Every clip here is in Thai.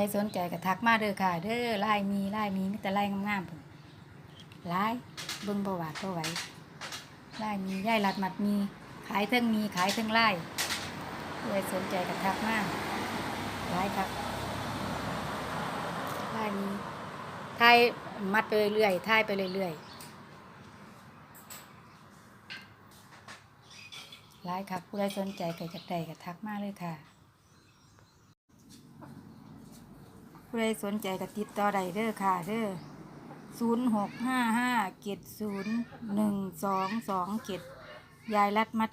รสนใจก็ทักมาเด้อค่ะ เด้อไล่มีไล่มีมีแต่ไล่งามๆพุ่นไล่เบิ่งประวัติบ่ไหวไล่มีย่ายรัดมัดมี ขายเทิงมีขายเทิงไล่ใครสนใจก็ทักมาไล่ครับไล่มีทายมัดไปเรื่อยๆทายไปเรื่อยๆไล่ครับผู้ใดสนใจก็จะได้ก็ทักมาเลยค่ะ ผู้ใดสนใจก็ติดต่อได้เด้อค่ะเด้อศูนย์หกห้าห้าเจ็ดศูนย์หนึ่งสองสองเจ็ดยายรัดมัด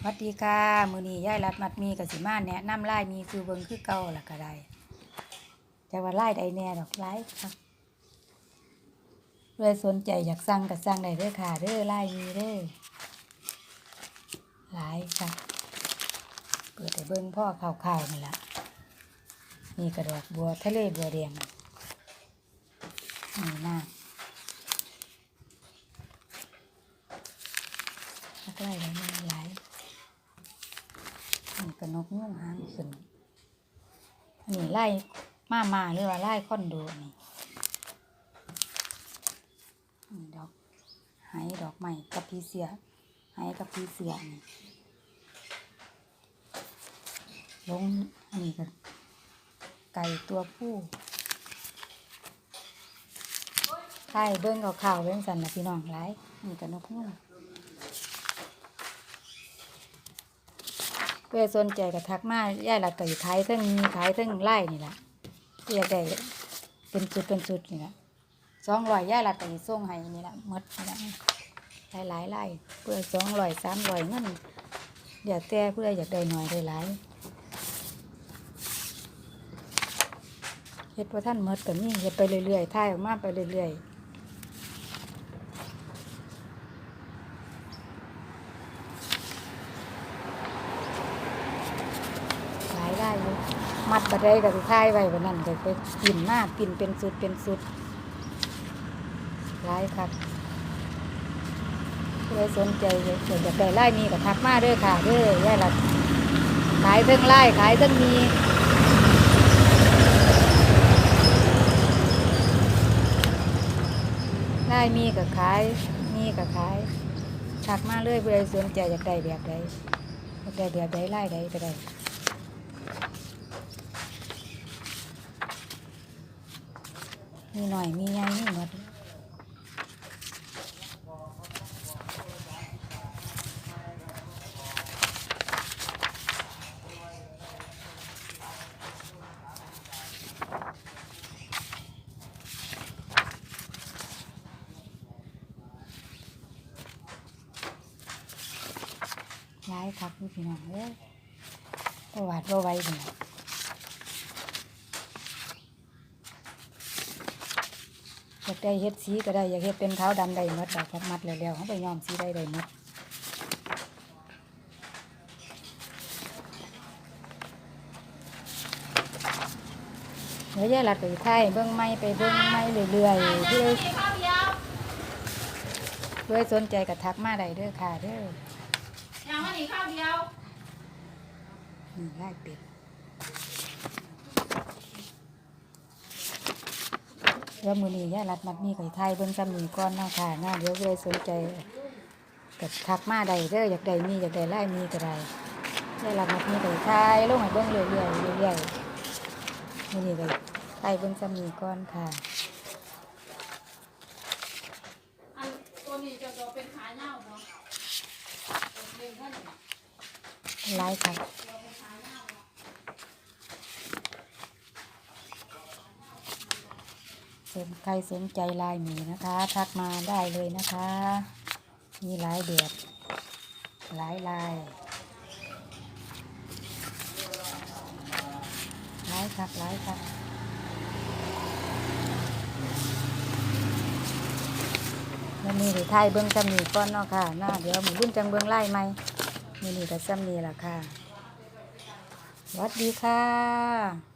สวัสดีค่ะมือนี้ยายรัดมัดมีกับสิมาแนะนำไล่มีคือเบิงคือเก่าละก็ได้แต่ว่าไล่ใดแน่ดอกไล่ครับผู้ใดสนใจอยากสั่งก็สั่งได้เด้อค่ะเด้อไล่มีเด้อหลายค่ะเปิดแต่เบิ้งพ่อข่าวๆนี่ละ นี่กระดอกบัวทะเลบัวแดงนี่น้าทักไล่ไว้มันหลายนี่กระนกนุ่งหางขึ้นอันนี่ไล่มามาหรือว่าไล่คอนโดนี่นี่ดอกไหดอกใหม่กับพีเสียไหกับพีเสียนี่ลงอันนี้ก็ ไก่ตัวผู้ไข่เบิ้งข่าวๆเบิ้งสันนะพี่น้องหลายนี่กับนกนุ่งเพื่อสนใจกับทักมาย่ายหลักก็อยู่ขายเทั้งมีขายเทั้งไล่นี่แหละเพื่อได้เป็นจุดเป็นจุดนี่แหละสองร้อยย่ายหลักก็อยู่ส่งให้นี่แหละมดนี่แหละหลายหลายๆไล่เพื่อสองร้อยสามร้อยเงินเดี๋ยวแต่เพื่ออยากได้หน่อยได้หลาย เฮ็ดพอท่านเมดก็มีเฮ็ดไปเรื่อยๆท่ายออกมาไปเรื่อยๆหลายได้อยู่มัดบัดได้ก็สิท่ายไว้วันนั้นก็ไปปิ่นมากปิ่นเป็นสุดเป็นสุดหลายครับเพื่อสนใจอยากอยากได้ไล่มีก็ทักมาเด้อค่ะด้อย่ายละขายเทั้งไล่ขายเทั้งมี ได้มีกับขาย มีกับขายถักมาเรื่อยเพื่อสนใจอยากได้แบบใดอยากได้แบบใดไล่ใดก็ได้มีหน่อยมีใหญ่มีหมด ย้ายคักนี่พี่น้องเอ้ยประวัติบ่ไหวพี่น้องอยากได้เฮ็ดสีก็ได้อยากเฮ็ดเป็นเท้าดำได้หมดดอกครับมัดแล้วๆเขาไปย้อมสีได้ได้หมดเดี๋ยวยายหลัดไปไทยเบิ้งไม้ไปเบิ้งไม้เรื่อยๆเพื่อเพื่อสนใจกับทักมาได้เด้อค่ะเด้อ ยังวันนี้ข้าวเดียวนี่ไล่เป็ดเดี๋ยวมือนี้ย่ารัดมัดมีไก่ไทยเบิ้งจำนีก่อนเนาะค่ะน่าเดี๋ยวเลยสนใจกับทักมาได้เด้ออยากได้มีอยากได้ไล่มีก็ได้ย่ารัดมัดมีไก่ไทยลงให้เบิ้งเรื่อยๆเรื่อยๆมือนี้ไก่ไทยเบิ้งจำนีก่อนค่ะอันตัวนี้จะตัวเป็นขาเน่าบ่เลี้ยงท่าน ไล่ค่ะสนใครสนใจลายหมีนะคะ ทักมาได้เลยนะคะ มีหลายแบบหลายลายหลายคักหลายคัก มันมีหรือไทยเบื้องจำนีก้อนเนาะค่ะหน้าเดี๋ยวหมูรุ่นจังเบื้องไล่ไหมมีนี่กับจำนีล่ะค่ะสวัสดีค่ะ